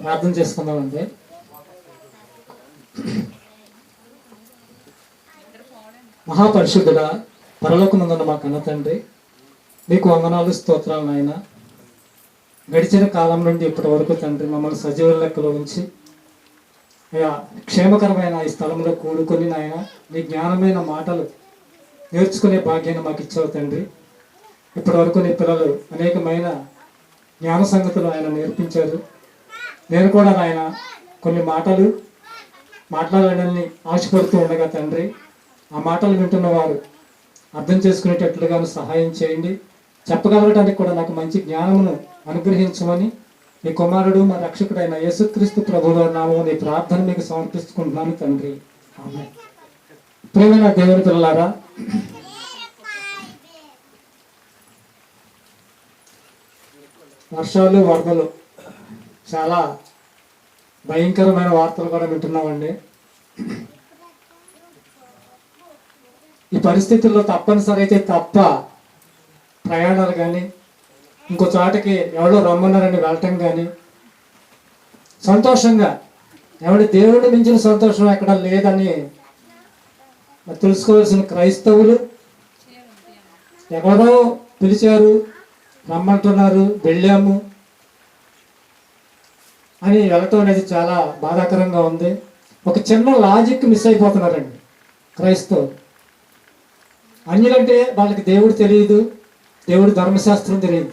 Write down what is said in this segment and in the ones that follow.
ప్రార్థన చేసుకుందామండి. మహాపరిశుద్ధుడ పరలోకముందున్న మా కన్న తండ్రి మీకు వందనాలు స్తోత్రాలు నాయన. గడిచిన కాలం నుండి ఇప్పటి వరకు తండ్రి మమ్మల్ని సజీవ లెక్కలో ఉంచి అయ్యా క్షేమకరమైన ఈ స్థలంలో కూడుకొని నాయన నీ జ్ఞానమైన మాటలు నేర్చుకునే భాగ్యాన్ని మాకు ఇచ్చావు తండ్రి. ఇప్పటి వరకు నీ పిల్లలు అనేకమైన జ్ఞాన సంగతులు ఆయన నేర్పించారు. నేను కూడా నాయన కొన్ని మాటలు మాట్లాడాలని ఆశపడుతూ ఉండగా తండ్రి ఆ మాటలు వింటున్న వారు అర్థం చేసుకునేటట్లుగాను సహాయం చేయండి. చెప్పగలగడానికి కూడా నాకు మంచి జ్ఞానమును అనుగ్రహించమని మీ కుమారుడు మా రక్షకుడైన యేసుక్రీస్తు ప్రభుల నామం నీ ప్రార్థన మీకు సమర్పిస్తున్నాను తండ్రి. ఆమె ప్రేమైన దేవుని పిల్లలారా వర్షాలు వరదలు చాలా భయంకరమైన వార్తలు కూడా వింటున్నామండి. ఈ పరిస్థితుల్లో తప్పనిసరి అయితే తప్ప ప్రయాణాలు కానీ ఇంకో చోటకి ఎవడో రమ్మన్నారని వెళ్ళటం కానీ సంతోషంగా ఎవడి దేవుడిని మించిన సంతోషం ఎక్కడ లేదని తెలుసుకోవాల్సిన క్రైస్తవులు ఎవరో పిలిచారు రమ్మంటున్నారు వెళ్ళాము. అని వెళ్ళటం అనేది చాలా బాధాకరంగా ఉంది. ఒక చిన్న లాజిక్ మిస్ అయిపోతున్నారండి క్రైస్తవు అన్యులంటే వాళ్ళకి దేవుడు తెలియదు దేవుడి ధర్మశాస్త్రం తెలియదు.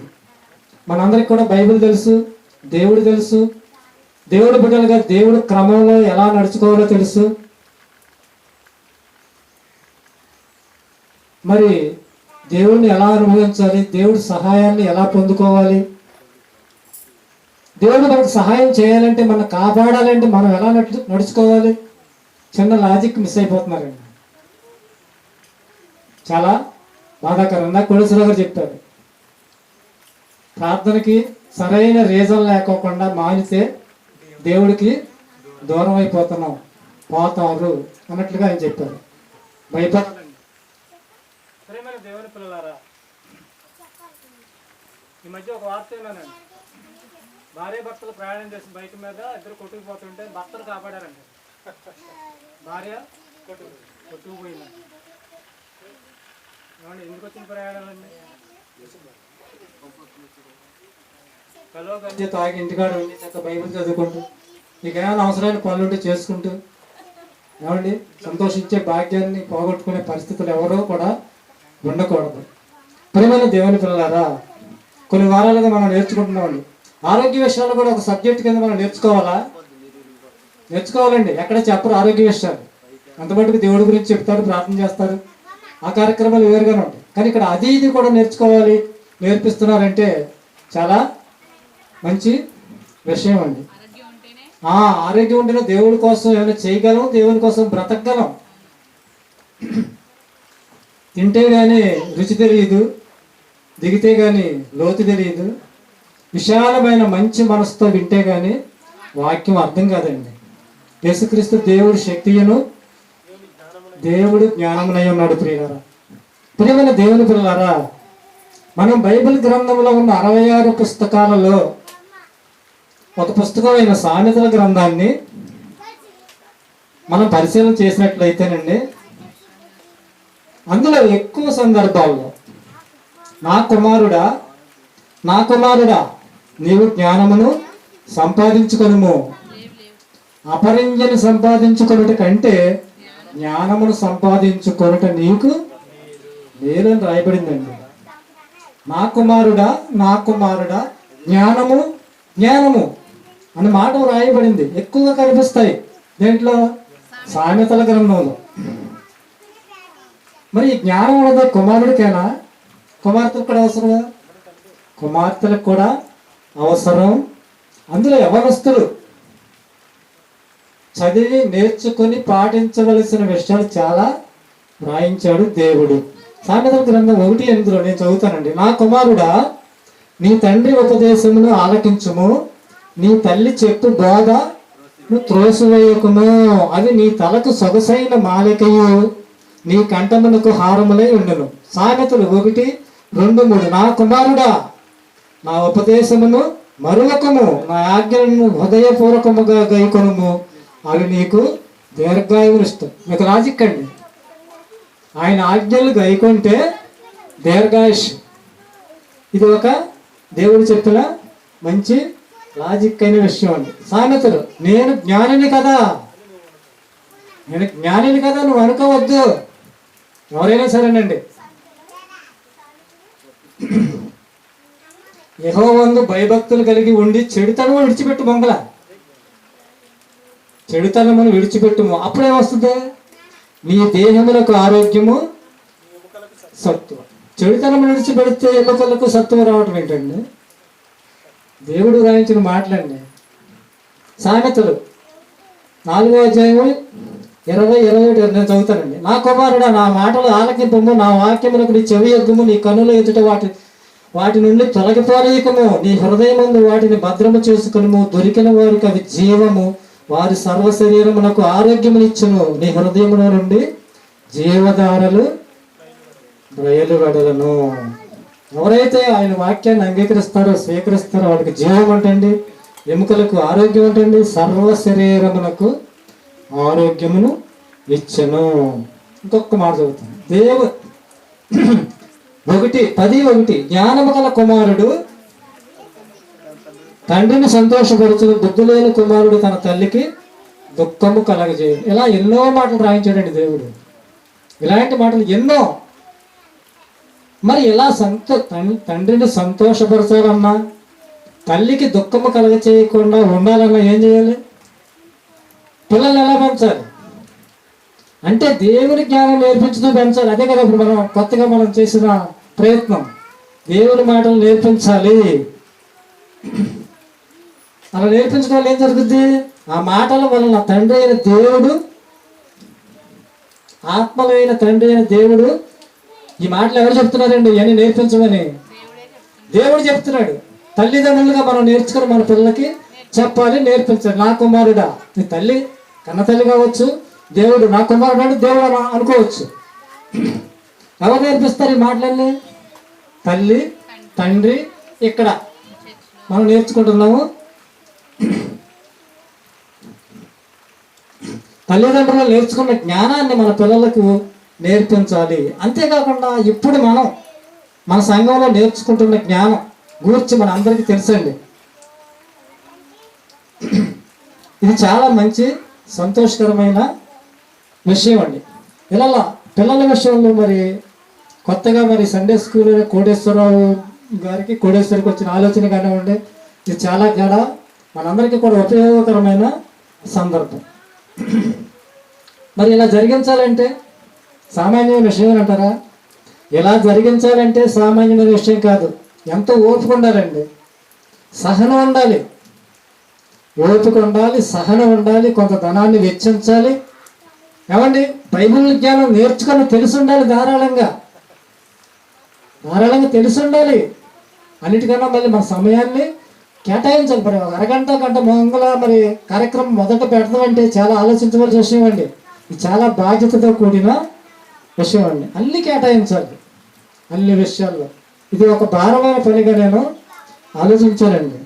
మనందరికి కూడా బైబిల్ తెలుసు దేవుడు తెలుసు. దేవుడు బిడ్డలుగా దేవుడు క్రమంలో ఎలా నడుచుకోవాలో తెలుసు. మరి దేవుడిని ఎలా అనుభవించాలి? దేవుడి సహాయాన్ని ఎలా పొందుకోవాలి? దేవుడు మనకు సహాయం చేయాలంటే మనం కాపాడాలంటే మనం ఎలా నడు నడుచుకోవాలి? చిన్న లాజిక్ మిస్ అయిపోతున్నారండి. చాలా బాధాకరం నాకు కొడుసులో గారు చెప్పారు. ప్రార్థనకి సరైన రీజన్ లేకోకుండా మానితే దేవుడికి దూరం అయిపోతున్నాం. పోతారు అన్నట్లుగా ఆయన చెప్పారు. భయపడాలండి దేవుని పిల్లలారా ఈ మధ్య ఒక వార్త భార్య భర్తలు ప్రయాణం చేసి బైక్ మీద ఇద్దరు కొట్టుకుపోతుంటే భర్తలు కాపాడారండి భార్య కొట్టు కొట్టుకుపోయిందండి ఏమండి ఎందుకు వచ్చిన ప్రయాణాలండి కలో గంజి తాగి ఇంటికాడ ఉండి చక్క బైబిల్ చదువుకుంటూ మీకు ఏమైనా అవసరమైన పనులుంటే చేసుకుంటూ ఏమండి సంతోషించే భాగ్యాన్ని పోగొట్టుకునే పరిస్థితులు ఎవరో కూడా ఉండకూడదు. ప్రేమైన దేవుని పిల్లలారా కొన్ని వారాలుగా మనం నేర్చుకుంటున్నామండి ఆరోగ్య విషయాలు కూడా ఒక సబ్జెక్ట్ కింద మనం నేర్చుకోవాలా? నేర్చుకోవాలండి. ఎక్కడ చెప్పరు ఆరోగ్య విషయాలు. అంతమటుకు దేవుడి గురించి చెప్తారు ప్రార్థన చేస్తారు. ఆ కార్యక్రమాలు వేరుగానే ఉంటాయి. కానీ ఇక్కడ అది ఇది కూడా నేర్చుకోవాలి నేర్పిస్తున్నారంటే చాలా మంచి విషయం అండి. ఆ ఆరోగ్యం ఉంటేనే దేవుడి కోసం ఏమైనా చేయగలం దేవుని కోసం బ్రతకగలం. తింటే కానీ రుచి తెలియదు దిగితే కానీ లోతు తెలియదు. విశాలమైన మంచి మనసుతో వింటే కానీ వాక్యం అర్థం కాదండి. యేసుక్రీస్తు దేవుడు శక్తియును దేవుడు జ్ఞానమునై ఉన్నాడు ప్రియులారా. ప్రియమైన దేవుని పిల్లారా మనం బైబిల్ గ్రంథంలో ఉన్న అరవై ఆరు పుస్తకాలలో ఒక పుస్తకమైన సామెతల గ్రంథాన్ని మనం పరిశీలన చేసినట్లయితేనండి అందులో ఎక్కువ సందర్భాల్లో నా కుమారుడా నా కుమారుడా నీవు జ్ఞానమును సంపాదించుకొనుము. అపరింజను సంపాదించుకొనుట కంటే జ్ఞానమును సంపాదించుకొనుట నీకు మేలని రాయబడిందండి. నా కుమారుడా నా కుమారుడా జ్ఞానము జ్ఞానము అనే మాట రాయబడింది. ఎక్కువగా కనిపిస్తాయి దేంట్లో? సామెతల గ్రంథంలో. మరి ఈ జ్ఞానం అనేది కుమారుడికేనా? కుమార్తెలకు కూడా అవసరమా? కుమార్తెలకు కూడా అవసరం? అందులో యవనస్తులు చదివి నేర్చుకొని పాటించవలసిన విషయాలు చాలా రాయించాడు దేవుడు. సామెతల గ్రంథం ఒకటి ఎనిమిదిలో నేను చదువుతానండి. నా కుమారుడా నీ తండ్రి ఉపదేశమును ఆలకించుము. నీ తల్లి చెప్పు బోధ నువ్వు త్రోసివేయకుము అది నీ తలకు సొగసైన మాలికయు. నీ కంఠమునకు హారములై ఉండును. సామెతలు ఒకటి రెండు మూడు. నా కుమారుడా నా ఉపదేశమును మరువకము నా ఆజ్ఞలను హృదయపూర్వకముగా గైకొనుము. అవి నీకు దీర్ఘాయువునిస్తాం మీకు లాజిక్ అండి ఆయన ఆజ్ఞలు గైకుంటే దీర్ఘాయుష్. ఇది ఒక దేవుడు చెప్పిన మంచి లాజిక్ అయిన విషయం అండి. సామెతలు నేను జ్ఞానిని కదా. నేను జ్ఞానిని కదా నువ్వు అనుకోవద్దు. ఎవరైనా సరేనండి. యహోవందు భయభక్తులు కలిగి ఉండి చెడుతనము విడిచిపెట్టు మొంగల చెడుతనమును విడిచిపెట్టుము. అప్పుడేమొస్తుంది నీ దేహములకు ఆరోగ్యము సత్వం చెడుతనము విడిచిపెడితే ఎలుకలకు సత్తువ రావటం ఏంటండి? దేవుడు రాయించిన మాటలండి. సామెతలు. నాలుగో అధ్యాయము ఇరవై ఇరవై ఒకటి నేను చదువుతానండి. నా కుమారుడా నా మాటలు ఆలకింపము నా వాక్యములకు నీ చెవి ఎద్దుము నీ కన్నులు ఎదుట వాటి వాటి నుండి తొలగిపోనీయకము. నీ హృదయమందు వాటిని భద్రము చేసుకునుము. దొరికిన వారికి అవి జీవము. వారి సర్వ శరీరమునకు ఆరోగ్యమునిచ్చును నీ హృదయమున నుండి జీవధారలు బయలువెడలను. ఎవరైతే ఆయన వాక్యాన్ని అంగీకరిస్తారో స్వీకరిస్తారో వాడికి జీవం అంటండి ఎముకలకు ఆరోగ్యం అంటండి సర్వ శరీరమునకు ఆరోగ్యమును ఇచ్చను. ఇంకొక మాట చదువుతాను. దేవ ఒకటి పది ఒకటి. జ్ఞానము గల కుమారుడు తండ్రిని సంతోషపరచును. బుద్ధి లేని కుమారుడు తన తల్లికి దుఃఖము కలగజేయడు ఇలా ఎన్నో మాటలు రాయించాడండి దేవుడు. ఇలాంటి మాటలు ఎన్నో. మరి ఇలా సంతో తండ్రిని సంతోషపరచాలన్నా తల్లికి దుఃఖము కలగ చేయకుండా ఉండాలన్నా ఏం చేయాలి? పిల్లల్ని ఎలా పెంచాలి? అంటే దేవుని జ్ఞానం నేర్పించుతూ పెంచాలి. అదే కదా ఇప్పుడు మనం కొత్తగా మనం చేసిన ప్రయత్నం. దేవుని మాటలు నేర్పించాలి. అలా నేర్పించడం ఏం జరుగుద్ది? ఆ మాటల వలన తండ్రి అయిన దేవుడు ఆత్మలైన తండ్రి అయిన దేవుడు ఈ మాటలు ఎవరు చెప్తున్నారండి? ఇవన్నీ నేర్పించమని. దేవుడు చెప్తున్నాడు. తల్లిదండ్రులుగా మనం నేర్చుకుని మన పిల్లలకి చెప్పాలి నేర్పించాలి. నా కుమారుడా నీ తల్లి కన్న తల్లి కావచ్చు దేవుడు నా కుమారుడు అంటే దేవుడు అనుకోవచ్చు. ఎవరు నేర్పిస్తారు ఈ మాటలన్నీ? తల్లి తండ్రి ఇక్కడ. మనం నేర్చుకుంటున్నాము. తల్లిదండ్రులు నేర్చుకున్న జ్ఞానాన్ని మన పిల్లలకు నేర్పించాలి. అంతేకాకుండా ఇప్పుడు మనం మన సంఘంలో నేర్చుకుంటున్న జ్ఞానం గూర్చి మన అందరికీ తెలుసండి. ఇది చాలా మంచి సంతోషకరమైన విషయం అండి. ఇలా పిల్లల విషయంలో మరి కొత్తగా మరి సండే స్కూల్ కోటేశ్వరరావు గారికి కోటేశ్వరికి వచ్చిన ఆలోచన కానివ్వండి ఇది చాలా చాలా మనందరికీ కూడా ఉపయోగకరమైన సందర్భం. మరి ఇలా జరిగించాలంటే సామాన్యమైన విషయం అంటారా? ఇలా జరిగించాలంటే సామాన్యమైన విషయం కాదు. ఎంతో ఓపిక ఉండాలండి? సహనం ఉండాలి. ఓపిక ఉండాలి సహనం ఉండాలి కొంత ధనాన్ని వెచ్చించాలి ఏమండి? బైబిల్ జ్ఞానం నేర్చుకొని తెలిసి ఉండాలి ధారాళంగా. ధారాళంగా తెలిసి ఉండాలి అన్నిటికన్నా మళ్ళీ మన సమయాన్ని కేటాయించాలి. మరి ఒక అరగంట గంట మంగళ మరి కార్యక్రమం మొదట పెడతామంటే చాలా ఆలోచించవలసిన విషయం అండి. ఇది చాలా బాధ్యతతో కూడిన విషయం అండి. అన్ని కేటాయించాలి. అన్ని విషయాల్లో. ఇది ఒక భారమైన పనిగా నేను ఆలోచించానండి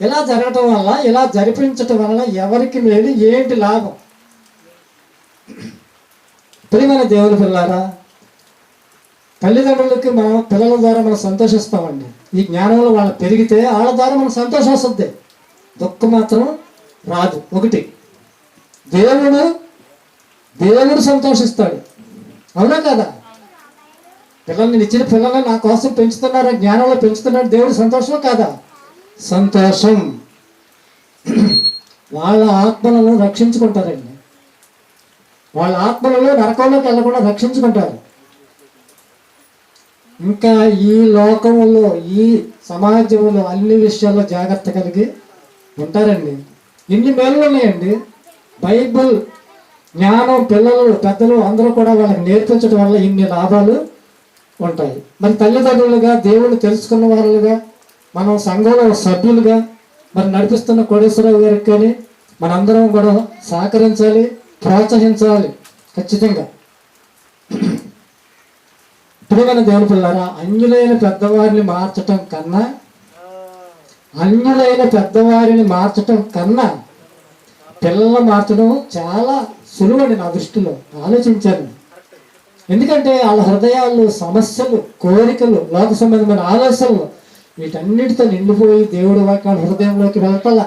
ఇలా జరగటం వల్ల ఇలా జరిపించటం వల్ల ఎవరికి మేలు ఏంటి లాభం? ప్రియమైన దేవుని పిల్లారా తల్లిదండ్రులకి మనం పిల్లల ద్వారా మనం సంతోషిస్తామండి. ఈ జ్ఞానంలో వాళ్ళు పెరిగితే వాళ్ళ ద్వారా మనం సంతోషం వస్తుంది. దుఃఖం మాత్రం రాదు. ఒకటి దేవుడు దేవుడు సంతోషిస్తాడు. అవునా కదా? పిల్లల్ని ఇచ్చిన పిల్లల్ని నా కోసం పెంచుతున్నారు? జ్ఞానంలో పెంచుతున్నాడు దేవుడు సంతోషం కాదా? సంతోషం. వాళ్ళ ఆత్మలను రక్షించుకుంటారండి. వాళ్ళ ఆత్మలలో నరకంలోకి వెళ్ళకుండా రక్షించుకుంటారు. ఇంకా ఈ లోకంలో ఈ సమాజంలో అన్ని విషయాల్లో జాగ్రత్త కలిగి ఉంటారండి. ఇన్ని మేలు ఉన్నాయండి. బైబుల్ జ్ఞానం పిల్లలు పెద్దలు అందరూ కూడా వాళ్ళకి నేర్పించడం వల్ల ఇన్ని లాభాలు ఉంటాయి. మరి తల్లిదండ్రులుగా దేవుడు తెలుసుకున్న వాళ్ళుగా మనం సంఘంలో సభ్యులుగా మరి నడిపిస్తున్న కోటేశ్వరరావు గారికి కానీ మనందరం కూడా సహకరించాలి ప్రోత్సహించాలి ఖచ్చితంగా. ప్రియమైన దేవుని పిల్లారా అన్యులైన పెద్దవారిని మార్చటం కన్నా అన్యులైన పెద్దవారిని మార్చటం కన్నా పిల్లలు మార్చడం చాలా సులువండి నా దృష్టిలో ఆలోచించాను. ఎందుకంటే వాళ్ళ హృదయాలు సమస్యలు కోరికలు లోక సంబంధమైన ఆలోచనలు వీటన్నిటితో నిండిపోయి దేవుడు వాక్యాల హృదయంలోకి వెళ్ళటల్లా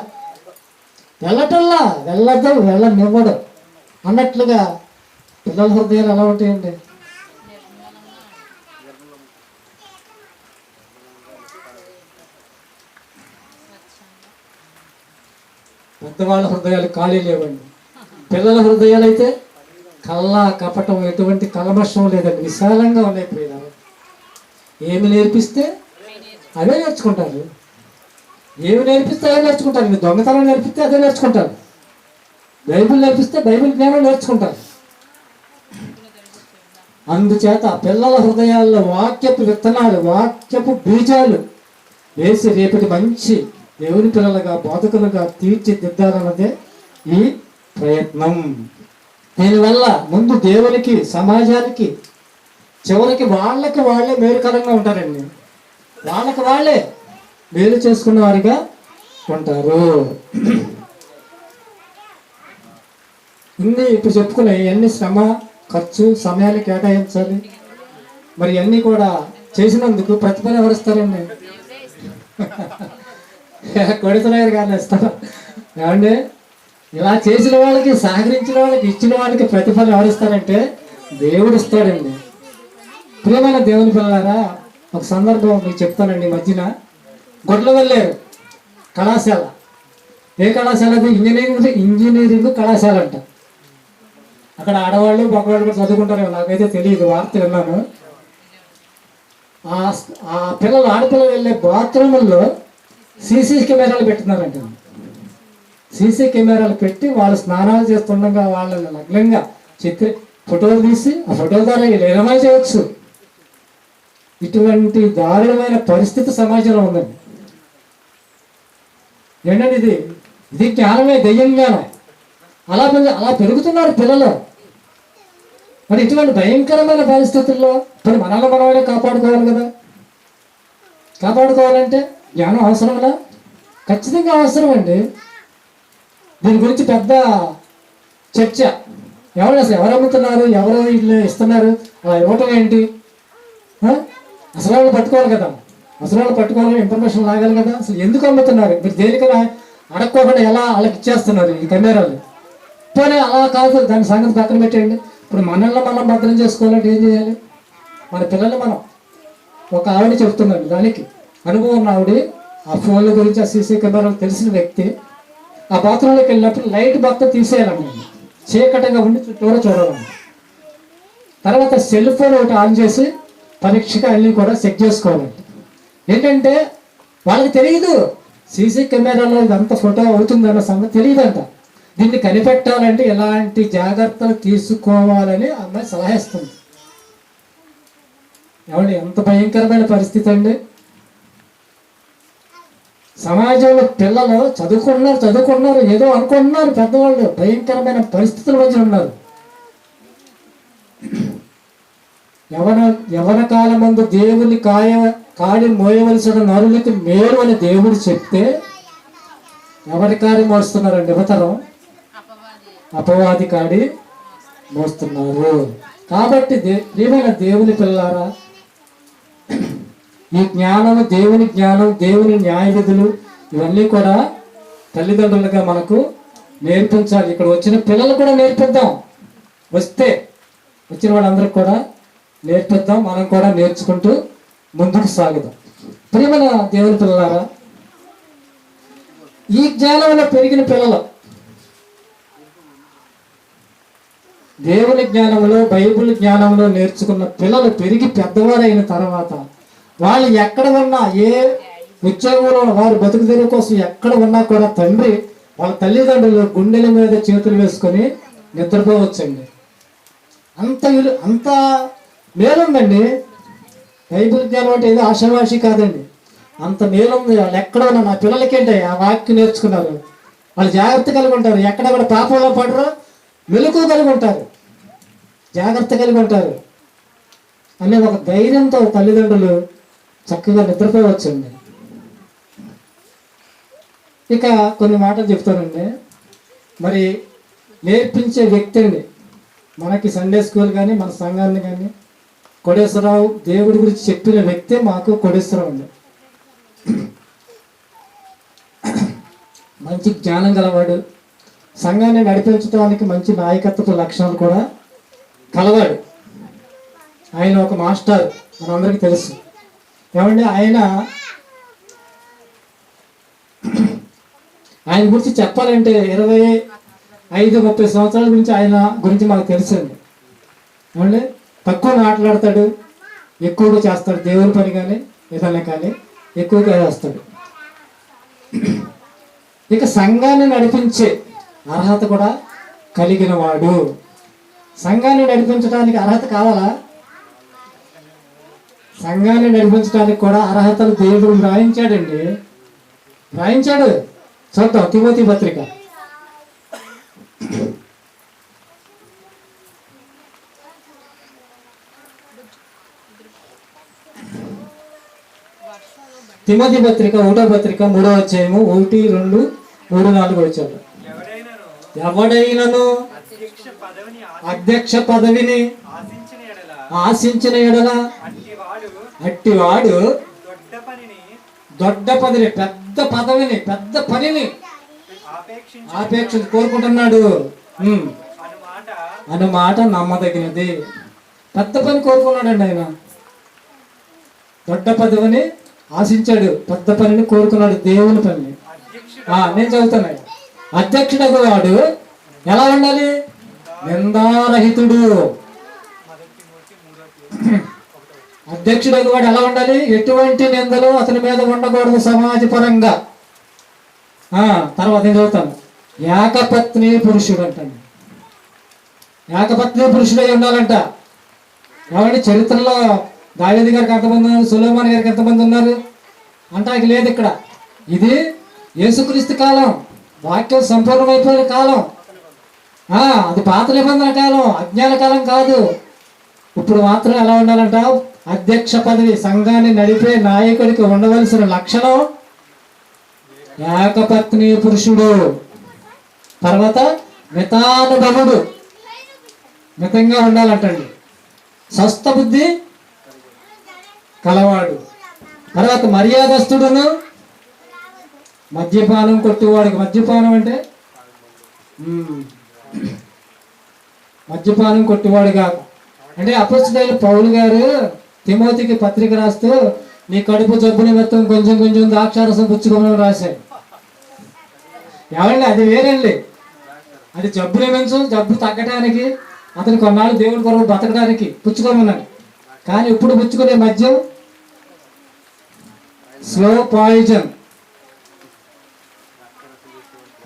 వెళ్ళటల్లా వెళ్ళడం వెళ్ళనివ్వడం. అన్నట్లుగా పిల్లల హృదయాలు ఎలా ఉంటాయండి? పెద్దవాళ్ళ హృదయాలు ఖాళీ లేవండి. పిల్లల హృదయాలు అయితే కళ్ళ కపటం ఎటువంటి కలమషం లేదండి. విశాలంగా ఉన్నాయి ప్రియులు ఏమి నేర్పిస్తే అవే నేర్చుకుంటారు. ఏమి నేర్పిస్తే అవే నేర్చుకుంటారు. మీరు దొంగతనం నేర్పిస్తే అదే నేర్చుకుంటారు. బైబిల్ నేర్పిస్తే బైబిల్ జ్ఞానం నేర్చుకుంటారు. అందుచేత పిల్లల హృదయాల్లో వాక్యపు విత్తనాలు వాక్యపు బీజాలు వేసి రేపటి మంచి దేవుని పిల్లలుగా బోధకులుగా తీర్చిదిద్దాలన్నదే ఈ ప్రయత్నం. దీనివల్ల ముందు దేవునికి సమాజానికి చివరికి వాళ్ళకి వాళ్ళే మేలుకరంగా ఉంటారండి. వాళ్ళకి వాళ్ళే. మేలు చేసుకున్న వారిగా ఉంటారు. ఇన్ని ఇప్పుడు చెప్పుకునే ఎన్ని శ్రమ ఖర్చు సమయాన్ని కేటాయించాలి? మరి ఇవన్నీ కూడా చేసినందుకు ప్రతిఫలం ఎవరిస్తారండి కొడుతున్నారు కానీ ఇస్తారు ఏమండి? ఇలా చేసిన వాళ్ళకి సహకరించిన వాళ్ళకి ఇచ్చిన వాళ్ళకి ప్రతిఫలం ఎవరిస్తారంటే దేవుడు ఇస్తాడండి. ప్రియమైన దేవుని పిల్లారా ఒక సందర్భం మీకు చెప్తానండి ఈ మధ్యన. గొడ్లు వెళ్ళారు కళాశాల. ఏ కళాశాల అది? ఇంజనీరింగ్ ఇంజనీరింగ్ కళాశాల అంట. అక్కడ ఆడవాళ్ళు మగవాళ్ళు కూడా చదువుకుంటారు నాకైతే తెలియదు వార్త విన్నాను. ఆ పిల్లలు ఆడపిల్లలు వెళ్ళే బాత్రూముల్లో సీసీ కెమెరాలు పెట్టున్నారంట సీసీ కెమెరాలు పెట్టి వాళ్ళు స్నానాలు చేస్తుండగా వాళ్ళని నగ్నంగా చిత్ర ఫోటోలు తీసి ఆ ఫోటోల ద్వారా వీళ్ళు ఏమైనా చేయవచ్చు. ఇటువంటి దారుణమైన పరిస్థితి సమాజంలో ఉందండి ఏంటండి ఇది? ఇది జ్ఞానమే దెయ్యంగానే అలా అలా పెరుగుతున్నారు పిల్లలు. మరి ఇటువంటి భయంకరమైన పరిస్థితుల్లో మరి మనల్ని మనమైనా కాపాడుకోవాలి కదా? కాపాడుకోవాలంటే జ్ఞానం అవసరంలా ఖచ్చితంగా అవసరం అండి. దీని గురించి పెద్ద చర్చ. ఎవరు అసలు ఎవరు అమ్ముతున్నారు? ఎవరు ఇల్లు ఇస్తున్నారు? అలా ఇవ్వటం ఏంటి? అసలు వాళ్ళు పట్టుకోవాలి కదా? అసలు వాళ్ళు పట్టుకోవాలి ఇన్ఫర్మేషన్ లాగాలి కదా? అసలు ఎందుకు అమ్ముతున్నారు? మీరు దేనికైనా అడగకోకుండా ఎలా వాళ్ళకి ఇచ్చేస్తున్నారు ఈ కెమెరాలు? పోనీ అలా కాదు దాని సంగతి పక్కన పెట్టేయండి. ఇప్పుడు మనల్ని మనం భద్రం చేసుకోవాలంటే ఏం చేయాలి? మన పిల్లల్ని మనం ఒక ఆవిడ చెప్తున్నాను దానికి. అనుభవం ఉన్న ఆవిడ ఆ ఫోన్ల గురించి ఆ సీసీ కెమెరాలు తెలిసిన వ్యక్తి ఆ బాత్రూంలోకి వెళ్ళినప్పుడు లైట్ మొత్తం తీసేయాలన్నమాట. చీకటిగా ఉండి చుట్టూరా చూడాలన్నమాట. తర్వాత సెల్ ఫోన్ ఒకటి ఆన్ చేసి పరీక్షగా అన్ని కూడా చెక్ చేసుకోవాలి. ఏంటంటే వాళ్ళకి తెలియదు సీసీ కెమెరాలో ఇదంతా ఫోటో అవుతుందన్న సంగతి తెలియదంట దీన్ని కనిపెట్టాలంటే ఎలాంటి జాగ్రత్తలు తీసుకోవాలని అమ్మాయి సలహా ఇస్తుంది. ఏమండి ఎంత భయంకరమైన పరిస్థితి అండి. సమాజంలో పిల్లలు చదువుకుంటున్నారు చదువుకుంటున్నారు ఏదో అనుకుంటున్నారు పెద్దవాళ్ళు భయంకరమైన పరిస్థితుల మధ్య ఉన్నారు. యవన యవన కాలమందు దేవుని కాయ కాడి మోయవలసిన నరులకి మేలు అని దేవుడు చెప్తే ఎవరి కాడి మోస్తున్నారండి? యువతరం అపవాది కాడి మోస్తున్నారు. కాబట్టి దే ప్రియమైన దేవుని పిల్లారా ఈ జ్ఞానము దేవుని జ్ఞానం దేవుని న్యాయ విధులు ఇవన్నీ కూడా తల్లిదండ్రులుగా మనకు నేర్పించాలి. ఇక్కడ వచ్చిన పిల్లలు కూడా నేర్పిద్దాం. వస్తే వచ్చిన వాళ్ళందరికీ కూడా నేర్పిద్దాం మనం కూడా నేర్చుకుంటూ ముందుకు సాగుదాం. ప్రియమైన దేవుని పిల్లలారా ఈ జ్ఞానంలో పెరిగిన పిల్లలు దేవుని జ్ఞానంలో బైబిల్ జ్ఞానంలో నేర్చుకున్న పిల్లలు పెరిగి పెద్దవారైన తర్వాత వాళ్ళు ఎక్కడ ఉన్నా ఏ ఉద్యోగంలో ఉన్న వారు బతుకు తెరువు కోసం ఎక్కడ ఉన్నా కూడా తండ్రి వాళ్ళ తల్లిదండ్రులు గుండెల మీద చేతులు వేసుకొని నిద్రపోవచ్చండి. అంత అంత మేలుందండి. బైబిల్ అంటే ఏదో ఆషామాషి కాదండి. అంత మేలుంది. వాళ్ళు ఎక్కడ ఉన్నా నా పిల్లలకేంటి ఆ వాక్యం నేర్చుకున్నారు? వాళ్ళు జాగ్రత్త కలిగి ఉంటారు. ఎక్కడ కూడా పాపంలో పడరు. మెలకు కలిగి ఉంటారు. జాగ్రత్త కలిగి ఉంటారు. అనే ఒక ధైర్యంతో తల్లిదండ్రులు చక్కగా నిద్రపోవచ్చండి. ఇక కొన్ని మాటలు చెప్తానండి. మరి నేర్పించే వ్యక్తి అండి. మనకి సండే స్కూల్ కానీ మన సంఘాన్ని కానీ కోడేశ్వరరావు దేవుడి గురించి చెప్పిన వ్యక్తే మాకు కోడేశ్వరరావు అండి. మంచి జ్ఞానం గలవాడు. సంఘాన్ని నడిపించడానికి మంచి నాయకత్వ లక్షణాలు కూడా కలవాడు. ఆయన ఒక మాస్టర్ మనందరికీ తెలుసు. ఏమండి? ఆయన ఆయన గురించి చెప్పాలంటే ఇరవై ఐదు ముప్పై సంవత్సరాల గురించి ఆయన గురించి మాకు తెలుసండి. ఏమండి? తక్కువ మాట్లాడతాడు ఎక్కువగా చేస్తాడు. దేవుని పని కానీ ఏదైనా కానీ ఎక్కువగా చేస్తాడు. ఇక సంఘాన్ని నడిపించే అర్హత కూడా కలిగిన వాడు. సంఘాన్ని నడిపించడానికి అర్హత కావాలా? సంఘాన్ని నడిపించడానికి కూడా అర్హతలు దేవుడు రాయించాడండి రాయించాడు చూద్దాం తిమోతి పత్రిక. తిమతి పత్రిక ఒకటో పత్రిక మూడో అధ్యాయము ఒకటి రెండు మూడు నాలుగు వచ్చాడు ఎవడైనను అధ్యక్ష పదవిని ఆశించిన ఎడల అట్టివాడు దొడ్డ పదవి పదవిని పెద్ద పదవిని పెద్ద పనిని ఆపేక్ష కోరుకుంటున్నాడు. ఉమ్. అన్న మాట నమ్మదగినది. పెద్ద పని కోరుకున్నాడండి ఆయన. దొడ్డ పదవిని ఆశించాడు. పెద్ద పనిని కోరుకున్నాడు. దేవుని పని. నేను చదువుతాను అధ్యక్షుడకు వాడు ఎలా ఉండాలి? నిందారహితుడు. అధ్యక్షుడు అధ్యక్షుడకు వాడు ఎలా ఉండాలి? ఎటువంటి నిందలు అతని మీద ఉండకూడదు సమాజపరంగా. ఆ, తర్వాత నేను చదువుతాను. ఏకపత్ని పురుషుడు అంటాను. ఏకపత్ని పురుషుడై ఉండాలంట. కాబట్టి చరిత్రలో దావేది గారికి ఎంతమంది ఉన్నారు? సులేమాన్ గారికి ఎంతమంది ఉన్నారు? అంటానికి లేదు ఇక్కడ. ఇది యేసుక్రీస్తు కాలం వాక్యం సంపూర్ణమైపోయిన కాలం. అది పాత నిబంధన కాలం అజ్ఞాన కాలం కాదు. ఇప్పుడు మాత్రం ఎలా ఉండాలంట అధ్యక్ష పదవి సంఘాన్ని నడిపే నాయకుడికి ఉండవలసిన లక్షణం ఏకపత్ని పురుషుడు. తర్వాత మితానుభవుడు. మితంగా ఉండాలంటండి. స్వస్థ బుద్ధి కలవాడు. తర్వాత మర్యాదస్తుడును మద్యపానం కొట్టేవాడికి మద్యపానం అంటే? మద్యపానం కొట్టేవాడు కాదు. అంటే అపస్తుడైన పౌలు గారు తిమోతికి పత్రిక రాస్తూ నీ కడుపు జబ్బు నిమిత్తం కొంచెం కొంచెం ద్రాక్షారసం పుచ్చుకోమని రాశాడు. ఏమండి అది వేరండి. అది జబ్బు నిమించం జబ్బు తగ్గడానికి అతను కొన్నాళ్ళు దేవుడి కొరకు బతకడానికి పుచ్చుకోమన్నాడు. కానీ ఇప్పుడు పుచ్చుకునే మద్యం స్లో పాయిజన్.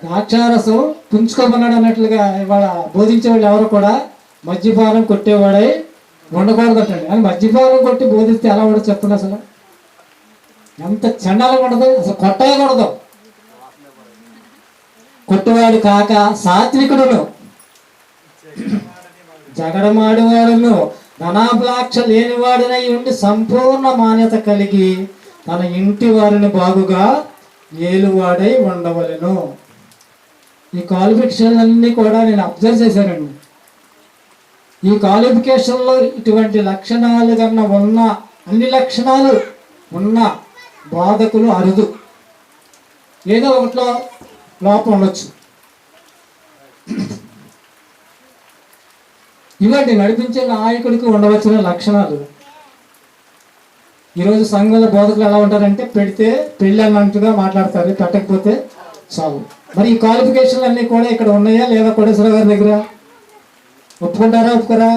ద్రాక్షారసం పుంజుకోమన్నాడు అన్నట్లుగా ఇవాళ బోధించే వాళ్ళు ఎవరు కూడా మద్యపానం కొట్టేవాడై ఉండకూడదు అంటండి అని మద్యపానం కొట్టి బోధిస్తే ఎలా ఉండదు చెప్పండి అసలు? ఎంత చండాలం ఉండదు? అసలు కొట్టకూడదు కొట్టువాడు కాక సాత్వికుడును. జగడమాడువాడును. ధనాభిలాక్ష లేనివాడినై ఉండి సంపూర్ణ మాన్యత కలిగి తన ఇంటి వారిని బాగుగా ఏలువాడై ఉండవలెను. ఈ క్వాలిఫికేషన్లన్నీ కూడా నేను అబ్జర్వ్ చేశానండి. ఈ క్వాలిఫికేషన్లో ఇటువంటి లక్షణాలు కన్నా ఉన్న అన్ని లక్షణాలు ఉన్న బాధకులు అరుదు. ఏదో ఒకటిలో లోపం ఉండొచ్చు. ఇవన్నీ నడిపించే నాయకుడికి ఉండవలసిన లక్షణాలు. ఈరోజు సంఘంలో బోధకులు ఎలా ఉంటారంటే పెడితే పెళ్ళి అన్నట్టుగా మాట్లాడతారు పెట్టకపోతే చాలు. మరి ఈ క్వాలిఫికేషన్లు అన్నీ కూడా ఇక్కడ ఉన్నాయా లేదా కోటేశ్వర గారి దగ్గర? ఒప్పుకుంటారా ఒప్పుకోరా?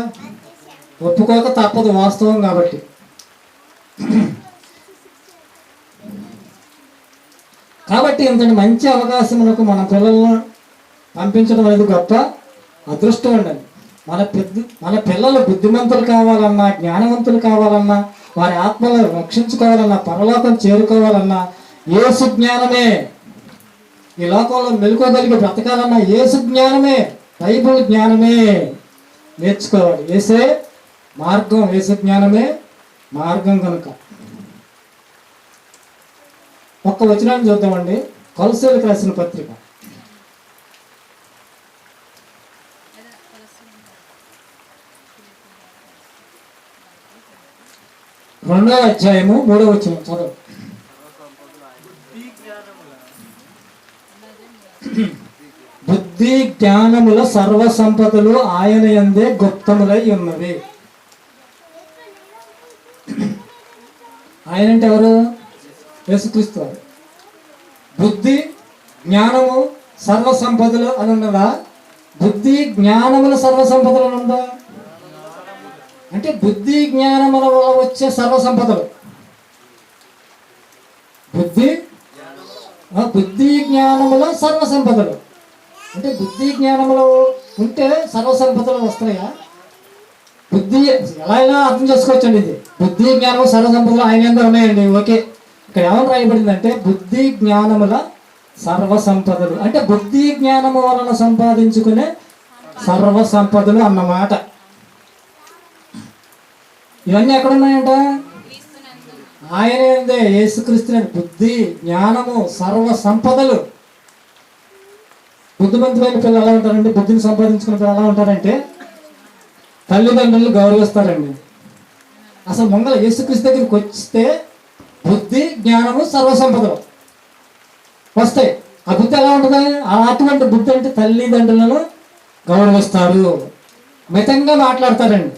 ఒప్పుకోక తప్పదు వాస్తవం కాబట్టి. కాబట్టి ఇంతటి మంచి అవకాశములకు మన పిల్లలను పంపించడం అనేది గొప్ప అదృష్టం అండి మన పెద్ద మన పిల్లలు బుద్ధిమంతులు కావాలన్నా జ్ఞానవంతులు కావాలన్నా వారి ఆత్మలను రక్షించుకోవాలన్నా పరలోకం చేరుకోవాలన్నా ఏసు జ్ఞానమే. ఈ లోకంలో మెలుకోగలిగి బ్రతకాలన్నా ఏసు జ్ఞానమే బైబుల్ జ్ఞానమే. నేర్చుకోవాలి. ఏసే మార్గం యేసు జ్ఞానమే మార్గం కనుక ఒక్క వచనాన్ని చూద్దామండి. కొలసీలకు రాసిన పత్రిక. రెండవ అధ్యాయము మూడవ వచనం. చదువు. బుద్ధి జ్ఞానముల సర్వ సంపదలు ఆయన ఎందే గుప్తములై ఉన్నవి. ఆయన అంటే ఎవరు? యేసుక్రీస్తు బుద్ధి జ్ఞానము సర్వ సంపదలు అని ఉన్నదా? బుద్ధి జ్ఞానముల సర్వ సంపదలు అని ఉందా? అంటే బుద్ధి జ్ఞానముల వల్ల వచ్చే సర్వ సంపదలు. బుద్ధి బుద్ధి జ్ఞానముల సర్వ సంపదలు. అంటే బుద్ధి జ్ఞానములు ఉంటే సర్వ సంపదలు వస్తాయా? బుద్ధి ఎలా అయినా అర్థం చేసుకోవచ్చండి ఇది. బుద్ధి జ్ఞానం సర్వ సంపదలు ఆయన ఎంత ఉన్నాయండి. ఓకే. ఇక్కడ ఏమని రాయబడిందంటే బుద్ధి జ్ఞానముల సర్వ సంపదలు. అంటే బుద్ధి జ్ఞానము వలన సంపాదించుకునే సర్వ సంపదలు అన్నమాట. ఇవన్నీ ఎక్కడ ఉన్నాయంట ఆయన ఏందే యేసుక్రీస్తు బుద్ధి జ్ఞానము సర్వ సంపదలు. బుద్ధిమంతులైన పిల్లలు ఎలా ఉంటారండి? బుద్ధిని సంపాదించుకున్న పిల్లలు ఎలా ఉంటారంటే తల్లిదండ్రులు గౌరవిస్తారండి. అసలు మంగళ యేసుక్రీస్తు దగ్గరికి వస్తే బుద్ధి జ్ఞానము సర్వ సంపదలు వస్తాయి ఆ బుద్ధి ఎలా ఉంటుంది? ఆ అటువంటి బుద్ధి అంటే తల్లిదండ్రులను గౌరవిస్తారు. మితంగా మాట్లాడతారండి.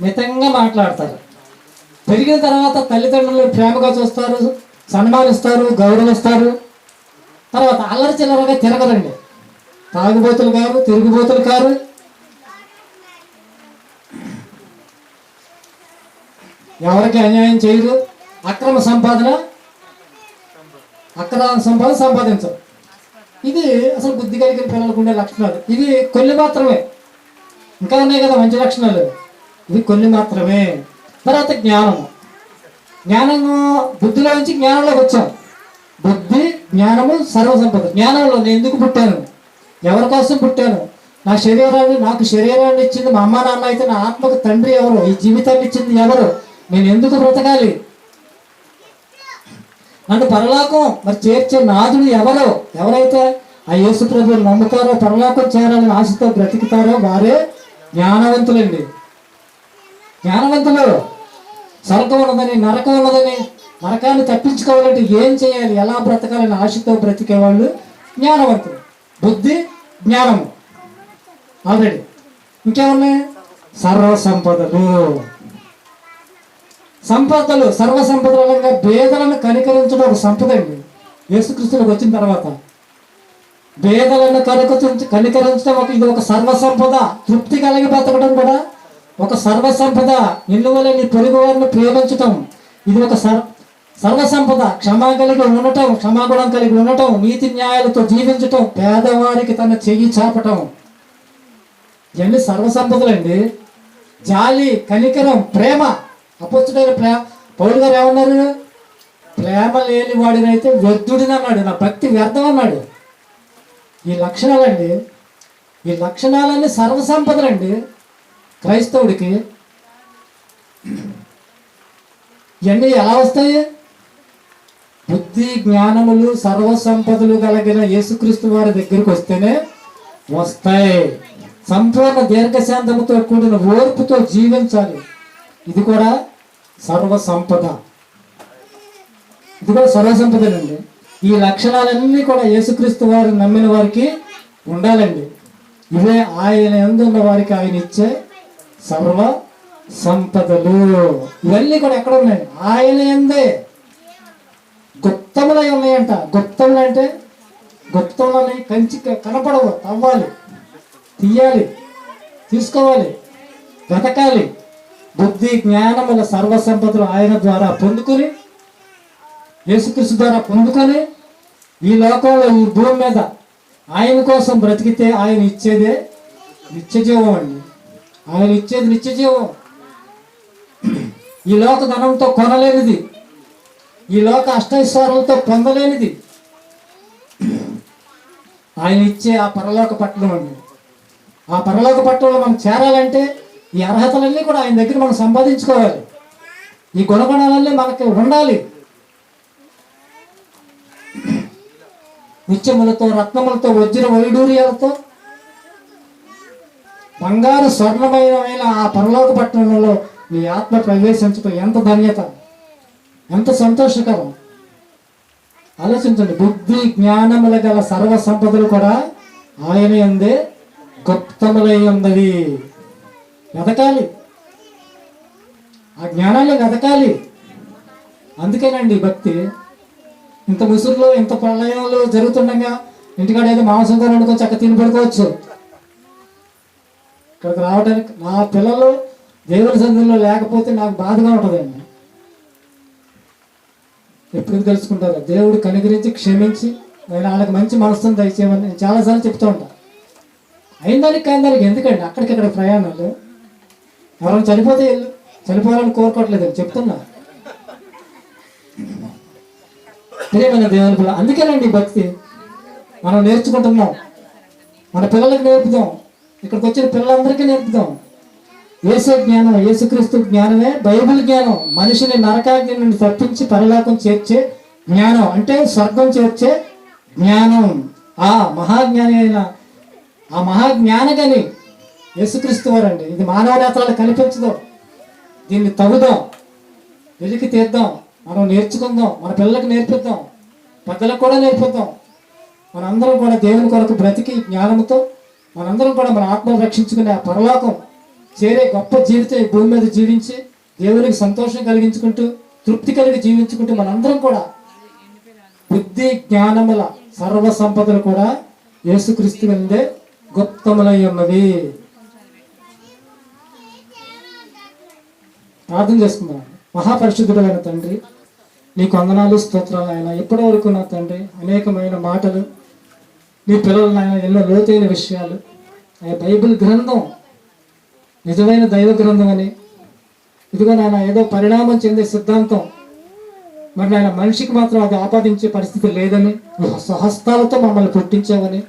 మితంగా మాట్లాడతారు. పెరిగిన తర్వాత తల్లిదండ్రులు ప్రేమగా చూస్తారు సన్మానిస్తారు గౌరవిస్తారు. తర్వాత అల్లరి చిల్లరగా తిరగరండి. తాగుబోతులు కారు తిరుగుబోతులు కారు. ఎవరికి అన్యాయం చేయరు. అక్రమ సంపాదన అక్రమ సంపాదన సంపాదించరు. ఇది అసలు బుద్ధి కలిగిన పిల్లలకు ఉండే లక్షణాలు. ఇది కొన్ని మాత్రమే. ఇంకా ఉన్నాయి కదా మంచి లక్షణాలు. ఇది కొన్ని మాత్రమే. తర్వాత జ్ఞానము. జ్ఞానము బుద్ధిలో నుంచి జ్ఞానంలోకి వచ్చాం. బుద్ధి జ్ఞానము సర్వసంపద. జ్ఞానంలో నేను ఎందుకు పుట్టాను? ఎవరి కోసం పుట్టాను? నా శరీరాన్ని నాకు శరీరాన్ని ఇచ్చింది మా అమ్మ నాన్న అయితే నా ఆత్మకు తండ్రి ఎవరు? ఈ జీవితాన్ని ఇచ్చింది ఎవరు? నేను ఎందుకు బ్రతకాలి? నన్ను పరలోకం మరి చేర్చే నాదుడు ఎవరు? ఎవరైతే ఆ యేసు ప్రభువుని నమ్ముతారో పరలోకం చేరాలని ఆశతో బ్రతుకుతారో వారే జ్ఞానవంతులండి. జ్ఞానవంతులు స్వర్గం ఉన్నదని నరకం ఉన్నదని నరకాన్ని తప్పించుకోవాలంటే ఏం చేయాలి? ఎలా బ్రతకాలని ఆశతో బ్రతికే వాళ్ళు జ్ఞానవంతులు. బుద్ధి జ్ఞానము. ఆల్రెడీ ఇంకేమున్నాయి? సర్వ సంపదలు సంపదలు సర్వ సంపదలంగా భేదలను కనికరించడం ఒక సంపద అండి. యేసుక్రీస్తులకు వచ్చిన తర్వాత భేదలను కనుక కనికరించడం ఒక ఇది ఒక సర్వ సంపద తృప్తి కలిగి బ్రతకడం కూడా ఒక సర్వసంపద సంపద పొరుగు వారిని ప్రేమించటం. ఇది ఒక సర్ సర్వసంపద క్షమా కలిగి ఉండటం క్షమాగుణం కలిగి ఉండటం నీతి న్యాయాలతో జీవించటం పేదవారికి తన చెయ్యి చాపటం. ఇవన్నీ సర్వసంపదలండి. జాలి కనికరం ప్రేమ. అపోస్తుడైన ప్రేమ పౌరు గారు ఏమన్నారు? ప్రేమ లేని వాడినైతే వ్యర్థుడిని అన్నాడు. నా భక్తి వ్యర్థం అన్నాడు. ఈ లక్షణాలండి. ఈ లక్షణాలన్నీ సర్వసంపదలండి. క్రైస్తవుడికి ఇవన్నీ ఎలా వస్తాయి బుద్ధి జ్ఞానములు సర్వసంపదలు కలిగిన యేసుక్రీస్తు వారి దగ్గరికి వస్తేనే వస్తాయి. సంపూర్ణ దీర్ఘశాంతముతో కూడిన ఓర్పుతో జీవించాలి. ఇది కూడా సర్వసంపద. ఇది కూడా సర్వసంపదలండి ఈ లక్షణాలన్నీ కూడా యేసుక్రీస్తు వారు నమ్మిన వారికి ఉండాలండి. ఇవే ఆయన ఎందున్న వారికి ఆయన ఇచ్చే సర్వ సంపదలు ఇవన్నీ కూడా ఎక్కడ ఉన్నాయి? ఆయన ఎందే. గుప్తములై ఉన్నాయంట. గుప్తములు అంటే గుప్తములని కంచి కనపడవు తవ్వాలి తీయాలి తీసుకోవాలి వెతకాలి. బుద్ధి జ్ఞానముల సర్వ సంపదలు ఆయన ద్వారా పొందుకొని యేసుక్రీస్తు ద్వారా పొందుకొని ఈ లోకంలో ఈ భూమి మీద ఆయన కోసం బ్రతికితే ఆయన ఇచ్చేదే నిత్యజీవం అండి. ఆయన ఇచ్చేది నిత్యజీవం ఈ లోక ధనంతో కొనలేనిది. ఈ లోక అష్టైశ్వర్యాలతో పొందలేనిది. ఆయన ఇచ్చే ఆ పరలోక పట్టణం అండి. ఆ పరలోక పట్టణంలో మనం చేరాలంటే ఈ అర్హతలన్నీ కూడా ఆయన దగ్గర మనం సంపాదించుకోవాలి. ఈ గుణగుణాలన్నీ మనకి ఉండాలి. నిత్యములతో రత్నములతో వజ్ర వైడూర్యాలతో బంగారు స్వర్ణమయమైన ఆ పరలోక పట్టణంలో మీ ఆత్మ ప్రవేశించడం ఎంత ధన్యత ఎంత సంతోషకరం. ఆలోచించండి బుద్ధి జ్ఞానముల గల సర్వ సంపదలు కూడా ఆయన ఎందే గుప్తములై ఉన్నది. వెతకాలి. ఆ జ్ఞానాన్ని వెతకాలి. అందుకేనండి భక్తి. ఇంత ముసురులో ఇంత ప్రళయంలో జరుగుతుండగా ఇంటికాడ ఏదో మాంసం కూర వండుకొని చక్క తిని పడుకోవచ్చు. ఇక్కడికి రావడానికి నా పిల్లలు దేవుని సన్నిధిలో లేకపోతే నాకు బాధగా ఉంటుందండి. ఎప్పుడు తెలుసుకుంటారు? దేవుడు కనికరించి క్షమించి నేను వాళ్ళకి మంచి మనసును దయచేయమని నేను చాలాసార్లు చెప్తూ ఉంటాను అయిన దానికి కాని దానికి ఎందుకండి అక్కడికక్కడ ప్రయాణాలు? ఎవరైనా చనిపోతే వెళ్ళు. చనిపోవాలని కోరుకోవట్లేదు చెప్తున్నా. ప్రియమైన దేవుని పిల్ల అందుకేనండి ఈ భక్తి. మనం నేర్చుకుంటున్నాం. మన పిల్లలకు నేర్పుదాం. ఇక్కడికి వచ్చిన పిల్లలందరికీ నేర్పుదాం యేసు జ్ఞానం యేసుక్రీస్తు జ్ఞానమే బైబిల్ జ్ఞానం. మనిషిని నరకాగ్ని నుండి తప్పించి పరలోకం చేర్చే జ్ఞానం. అంటే స్వర్గం చేర్చే జ్ఞానం. ఆ మహాజ్ఞాని అయిన ఆ మహాజ్ఞానగని యేసుక్రీస్తు వారండి. ఇది మానవ నేత్రాలు కనిపించదు దీన్ని తవ్వుదాం. వెలికి తీద్దాం. మనం నేర్చుకుందాం. మన పిల్లలకు నేర్పిద్దాం. పెద్దలకు కూడా నేర్పిద్దాం. మనందరం కూడా దేవుని కొరకు బ్రతికి జ్ఞానంతో మనందరం కూడా మన ఆత్మను రక్షించుకునే ఆ పరలోకం చేరే గొప్ప జీవితం ఈ భూమి మీద జీవించి దేవునికి సంతోషం కలిగించుకుంటూ తృప్తి కలిగి జీవించుకుంటూ మనందరం కూడా బుద్ధి జ్ఞానముల సర్వ సంపదలు కూడా యేసుక్రీస్తు నుండే గుప్తములై ఉన్నవి. ప్రార్థన చేసుకుందాం. మహాపరిశుద్ధుడైన తండ్రి నీకు వందనాలు స్తోత్రాలు ఆయన ఇప్పటి వరకు నా తండ్రి అనేకమైన మాటలు నీ పిల్లలు ఆయన ఎన్నో లోతైన విషయాలు. ఆ బైబిల్ గ్రంథం నిజమైన దైవ గ్రంథం అని. ఇదిగో నాయన ఏదో పరిణామం చెందే సిద్ధాంతం. మరి నాయన మనిషికి మాత్రం అది ఆపాదించే పరిస్థితి లేదని స్వహస్తాలతో మమ్మల్ని పుట్టించావని.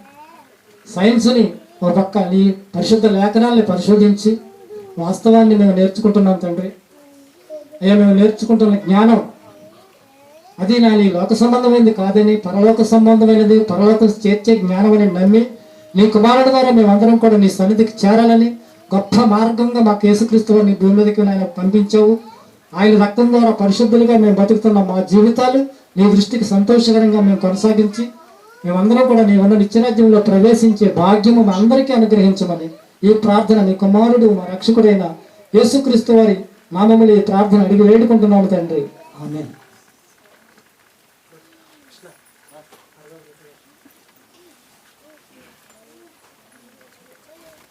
సైన్స్ని ఒక పక్క నీ పరిశుద్ధ లేఖనాల్ని పరిశోధించి వాస్తవాన్ని మేము నేర్చుకుంటున్నాం తండ్రి. అయ్యా మేము నేర్చుకుంటున్న జ్ఞానం అది నా నీ లోక సంబంధమైనది కాదని పరలోక సంబంధమైనది పరలోక చేర్చే జ్ఞానం నమ్మి నీ కుమారుడు ద్వారా మేమందరం కూడా నీ సన్నిధికి చేరాలని గొప్ప మార్గంగా మాకు యేసుక్రీస్తు నీ భూమి మీదకి ఆయన పంపించావు. ఆయన రక్తం ద్వారా పరిశుద్ధులుగా మేము బతుకుతున్న మా జీవితాలు నీ దృష్టికి సంతోషకరంగా మేము కొనసాగించి మేమందరం కూడా నీ ఉన్న నిత్యరాజ్యంలో ప్రవేశించే భాగ్యము మా అందరికీ అనుగ్రహించమని ఈ ప్రార్థన నీ కుమారుడు మా రక్షకుడైన యేసుక్రీస్తు వారి నామములు ఈ ప్రార్థన అడిగి వేడుకుంటున్నాము తండ్రి. ఆమె